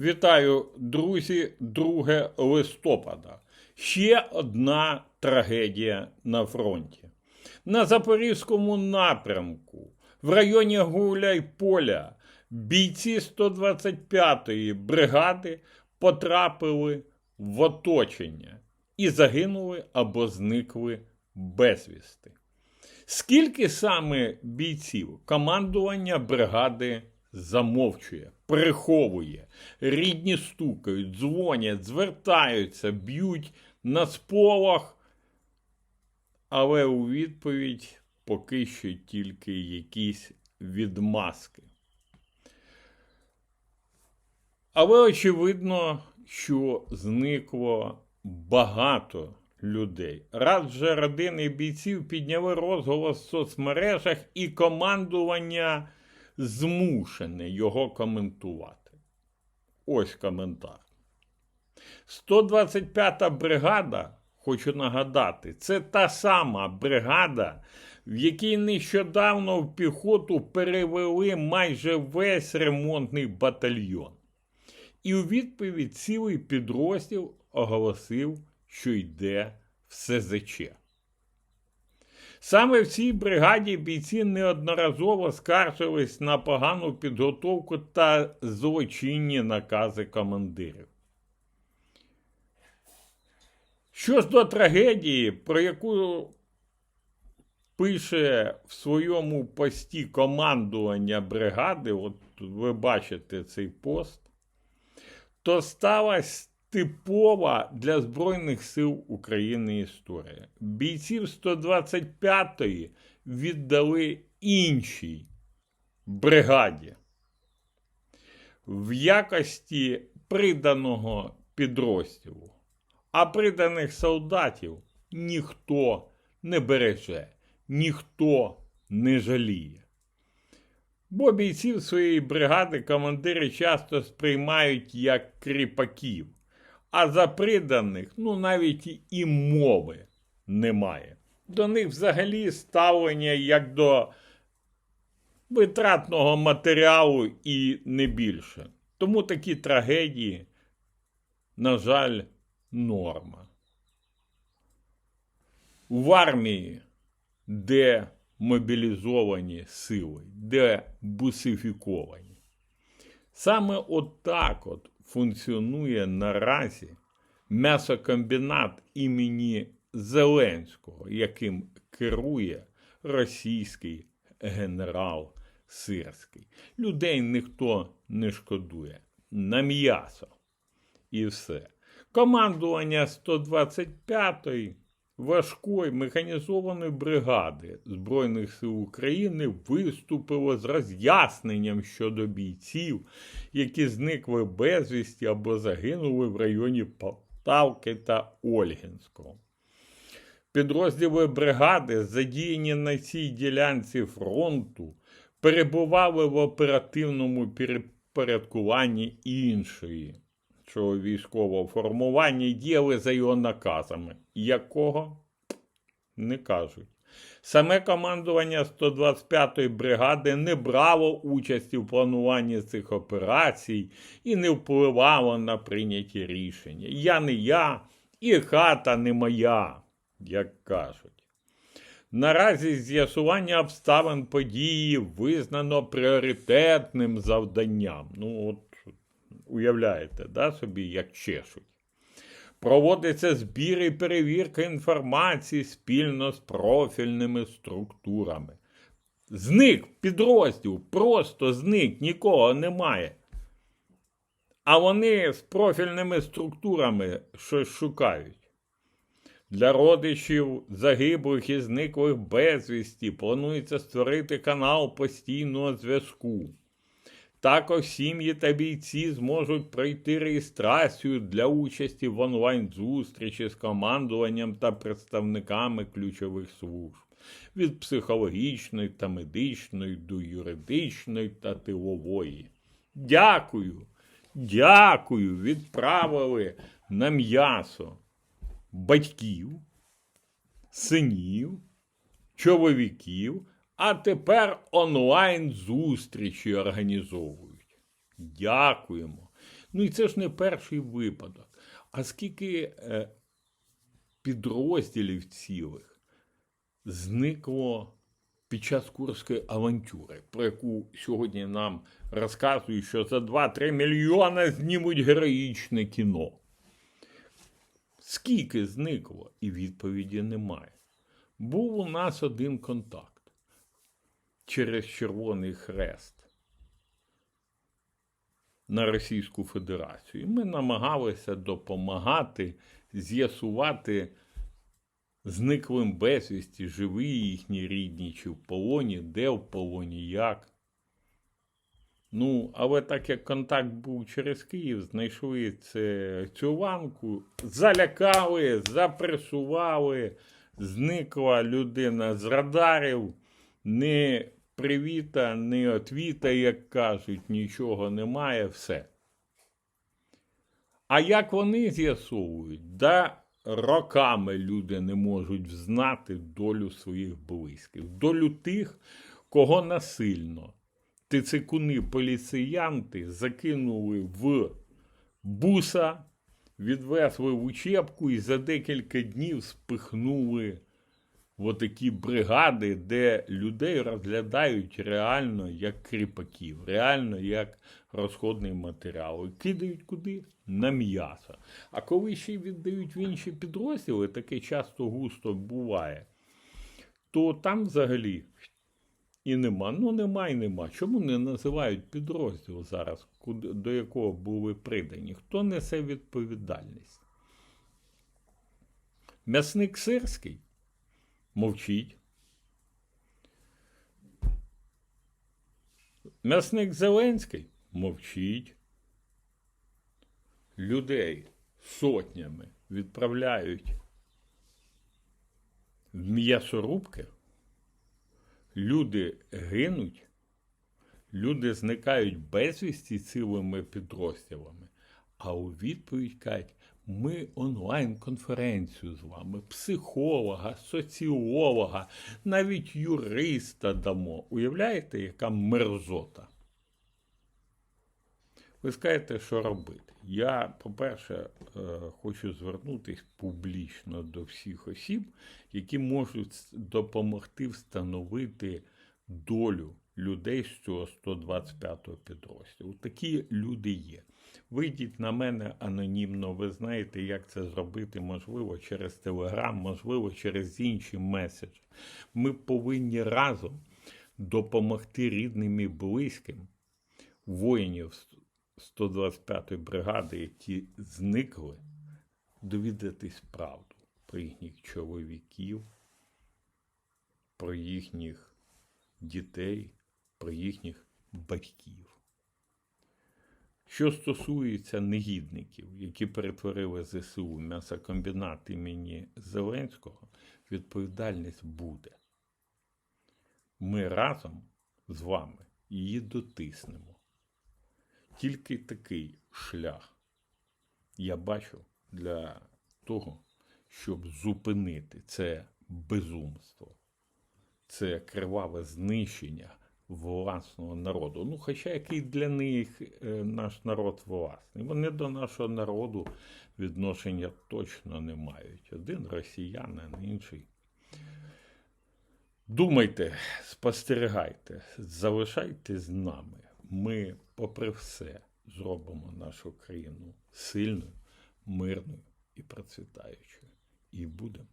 Вітаю, друзі, 2 листопада. Ще одна трагедія на фронті. На Запорізькому напрямку, в районі Гуляйполя, бійці 125-ї бригади потрапили в оточення і загинули або зникли безвісти. Скільки саме бійців командування бригади замовчує, приховує, рідні стукають, дзвонять, звертаються, б'ють на сполох, але у відповідь поки що тільки якісь відмазки. Але очевидно, що зникло багато людей. Раз вже родини бійців підняли розголос в соцмережах, і командування змушене його коментувати. Ось коментар. 125-та бригада, хочу нагадати, це та сама бригада, в якій нещодавно в піхоту перевели майже весь ремонтний батальйон. І у відповідь цілий підрозділ оголосив, що йде в СЗЧ. Саме в цій бригаді бійці неодноразово скаржились на погану підготовку та злочинні накази командирів. Що ж до трагедії, про яку пише в своєму пості командування бригади, от ви бачите цей пост, то сталася типова для Збройних сил України історія. Бійців 125-ї віддали іншій бригаді в якості приданого підрозділу, а приданих солдатів ніхто не береже, ніхто не жаліє. Бо бійців своєї бригади командири часто сприймають як кріпаків, а за приданих ну навіть і мови немає. До них взагалі ставлення як до витратного матеріалу і не більше. Тому такі трагедії, на жаль, норма. В армії, де мобілізовані сили, де бусифіковані. Саме отак от функціонує наразі м'ясокомбінат імені Зеленського, яким керує російський генерал Сирський. Людей ніхто не шкодує на м'ясо. І все. Командування 125-ї важкої механізованої бригади Збройних сил України виступило з роз'ясненням щодо бійців, які зникли безвісті або загинули в районі Полтавки та Ольгінського. Підрозділи бригади, задіяні на цій ділянці фронту, перебували в оперативному підпорядкуванні іншої що військового формування діяли за його наказами. Якого? Не кажуть. Саме командування 125-ї бригади не брало участі в плануванні цих операцій і не впливало на прийняті рішення. Я не я, і хата не моя, як кажуть. Наразі з'ясування обставин події визнано пріоритетним завданням. Ну, от уявляєте, да, собі, як чешуть. Проводиться збір і перевірка інформації спільно з профільними структурами. Зник підрозділ, просто зник, нікого немає. А вони з профільними структурами щось шукають. Для родичів загиблих і зниклих безвісті планується створити канал постійного зв'язку. Також сім'ї та бійці зможуть пройти реєстрацію для участі в онлайн-зустрічі з командуванням та представниками ключових служб від психологічної та медичної до юридичної та тилової. Дякую, дякую, відправили на м'ясо батьків, синів, чоловіків. А тепер онлайн зустрічі організовують. Дякуємо. Ну і це ж не перший випадок. А скільки е, підрозділів цілих зникло під час Курської авантюри, про яку сьогодні нам розказують, що за 2-3 мільйони знімуть героїчне кіно. Скільки зникло? І відповіді немає. Був у нас один контакт через Червоний Хрест на Російську Федерацію. І Ми намагалися допомагати з'ясувати зниклим безвісті, живі їхні рідні, чи в полоні, де в полоні, як. Ну, але так як контакт був через Київ, знайшли це, цю ланку, залякали, запресували, зникла людина з радарів, не привіта, не отвіта, як кажуть, нічого немає, все. А як вони з'ясовують? Да роками люди не можуть знати долю своїх близьких, долю тих, кого насильно тицикуни поліціянти закинули в буса, відвезли в учебку і за декілька днів спихнули отакі бригади, де людей розглядають реально як кріпаків, реально як розходний матеріал. І кидають куди? На м'ясо. А коли ще віддають в інші підрозділи, таке часто густо буває, то там взагалі і нема. Ну, нема і нема. Чому не називають підрозділ зараз, куди, до якого були придані? Хто несе відповідальність? М'ясник Сирський мовчить. М'ясник Зеленський мовчить. Людей сотнями відправляють в м'ясорубки. Люди гинуть, люди зникають безвісті цілими підрозділами, а у відповідь кажуть, ми онлайн-конференцію з вами, психолога, соціолога, навіть юриста дамо. Уявляєте, яка мерзота? Ви скажете, що робити? Я, по-перше, е, хочу звернутися публічно до всіх осіб, які можуть допомогти встановити долю людей з цього 125-го підрозділу. Такі люди є. Вийдіть на мене анонімно, ви знаєте, як це зробити, можливо, через Телеграм, можливо, через інші меседжі. Ми повинні разом допомогти рідним і близьким воїнів 125-ї бригади, які зникли, довідатись правду про їхніх чоловіків, про їхніх дітей, про їхніх батьків. Що стосується негідників, які перетворили ЗСУ м'ясокомбінат імені Зеленського, відповідальність буде. Ми разом з вами її дотиснемо. Тільки такий шлях я бачу для того, щоб зупинити це безумство, це криваве знищення власного народу. Ну, хоча який для них е, наш народ власний. Вони до нашого народу відношення точно не мають. Один росіянин, інший. Думайте, спостерігайте, залишайтесь з нами. Ми, попри все, зробимо нашу країну сильною, мирною і процвітаючою. І будемо